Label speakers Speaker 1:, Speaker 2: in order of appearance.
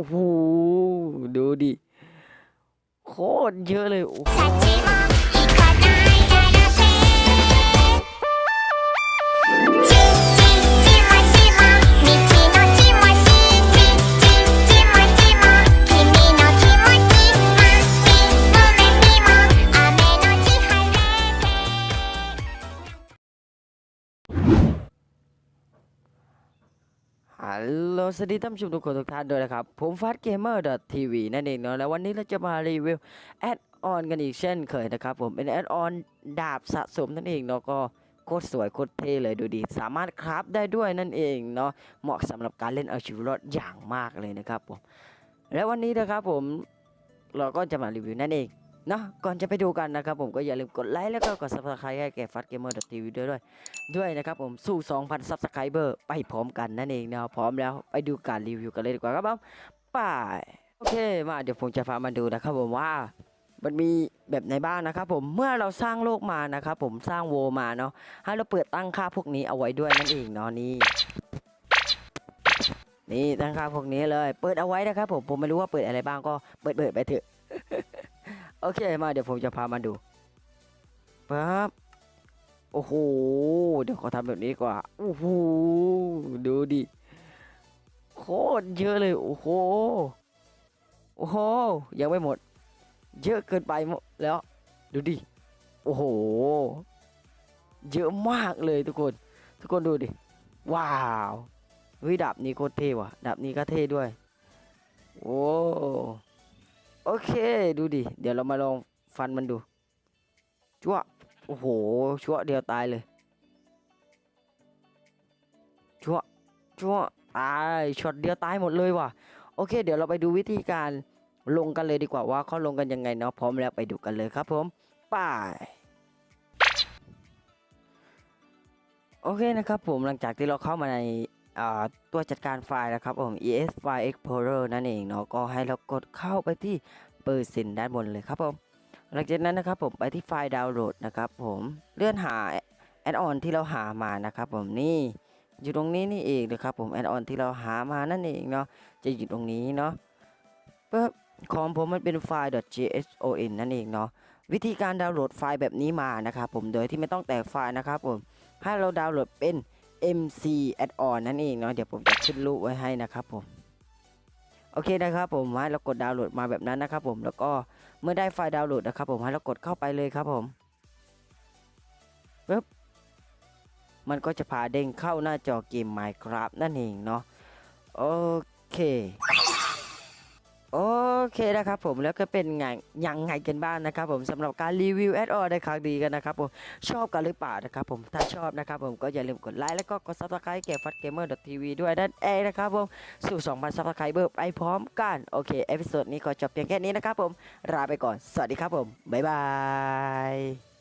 Speaker 1: อ้โห ดูดิ โคตรเยอะเลยโอ้โห ฮัลโหลสวัสดีท่านผู้ชมทุกคนทุกท่านด้วยนะครับ ผมฟัดเกมเมอร์ดอททีวีนั่นเองเนาะแล้ววันนี้เราจะมารีวิวแอดออนกันอีกเช่นเคยนะครับผมเป็นแอดออนดาบสะสมนั่นเองเนาะก็โคตรสวยโคตรเท่เลยดูดี สามารถคราฟได้ด้วยนั่นเองเนาะเหมาะสำหรับการเล่นเอาชีวิตรอดอย่างมากเลยนะครับผมและวันนี้นะครับผมเราก็จะมารีวิวนั่นเอง นาะก่อนจะไปดูกันนะครับผมก็อย่าลืมกดไลค์แล้วก็กด subscribe ให้แก่ฟัดเกมเมอร์ดทีวีด้วยด้วยด้วยนะครับผมสู้ 2,000 subscriber ไปพร้อมกันนั่นเองนะพร้อมแล้วไปดูการรีวิวกันเลยดีกว่าครับผมไปโอเคมาเดี๋ยวผมจะพามาดูนะครับผมว่ามันมีแบบไหนบ้างนะครับผมเมื่อเราสร้างโลกมานะครับผมสร้างโวมาเนาะให้เราเปิดตั้งค่าพวกนี้เอาไว้ด้วยนั่นเองเนาะนี่นี่ตั้งค่าพวกนี้เลย เปิดเอาไว้นะครับผมผมไม่รู้ว่าเปิดอะไรบ้างก็เปิดเปิดไปเถอะ โอเคมาเดี๋ยวผมจะพามาดูปั๊บโอ้โหเดี๋ยวเขาทำแบบนี้กว่าโอ้โหดูดิโคตรเยอะเลยโอ้โหโอ้โหยังไม่หมด เยอะเกินไปหมดแล้ว ดูดิโอ้โห เยอะมากเลยทุกคน ทุกคนดูดิว้าวเฮ้ยดาบนี้โคตรเท่ว่ะดาบนี้ก็เท่ด้วย โอเค ดูดิ เดี๋ยวเรามาลองฟันมันดูจ้วโอ้โห ชั่วเดียวตายเลย ชั่ว ชั่ว ตาย ช็อตเดียวตายหมดเลยว่ะ โอเค เดี๋ยวเราไปดูวิธีการลงกันเลยดีกว่าว่าเขาลงกันยังไงเนาะ พร้อมแล้วไปดูกันเลยครับผม ไปโอเคนะครับผมหลังจากที่เราเข้ามาใน ตัวจัดการไฟล์นะครับผม ES File Explorer นั่นเองเนาะก็ให้เรากดเข้าไปที่เปอร์เซ็นต์ด้านบนเลยครับผมหลังจากนั้นนะครับผมไปที่ไฟล์ดาวน์โหลดนะครับผมเลื่อนหาแอดออนที่เราหามานะครับผมนี่อยู่ตรงนี้นี่เองนะครับผมแอดออนที่เราหามานั่นเองเนาะจะอยู่ตรงนี้เนาะปึ๊บของผมมันเป็นไฟล์ .json นั่นเองเนาะวิธีการดาวน์โหลดไฟล์แบบนี้มานะครับผมโดยที่ไม่ต้องแตกไฟล์นะครับผมให้เราดาวน์โหลดเป็น mc add-on นั่นเองเนาะเดี๋ยวผมจะขึ้นรูปไว้ให้นะครับผมโอเคนะครับผมให้เรากดดาวน์โหลดมาแบบนั้นนะครับผมแล้วก็เมื่อได้ไฟล์ดาวน์โหลดนะครับผมให้เรากดเข้าไปเลยครับผมปึ๊บมันก็จะพาเด้งเข้าหน้าจอเกม Minecraft นั่นเองเนาะโอเค โอเคนะครับผมแล้วก็เป็นไงยังไงกันบ้างนะครับผมสำหรับการรีวิวแอดออนในครั้งดีกันนะครับผมชอบกันหรือเปล่านะครับผมถ้าชอบนะครับผมก็อย่าลืมกดไลค์แล้วก็กด subscribe เก็บฟัดเกมเมอร์ทีวีด้วยนั่นเองนะครับผมสู่2,000 subscriber ไปพร้อมกันโอเคเอพิโซดนี้ก็จบเพียงแค่นี้นะครับผมลาไปก่อนสวัสดีครับผมบ๊ายบาย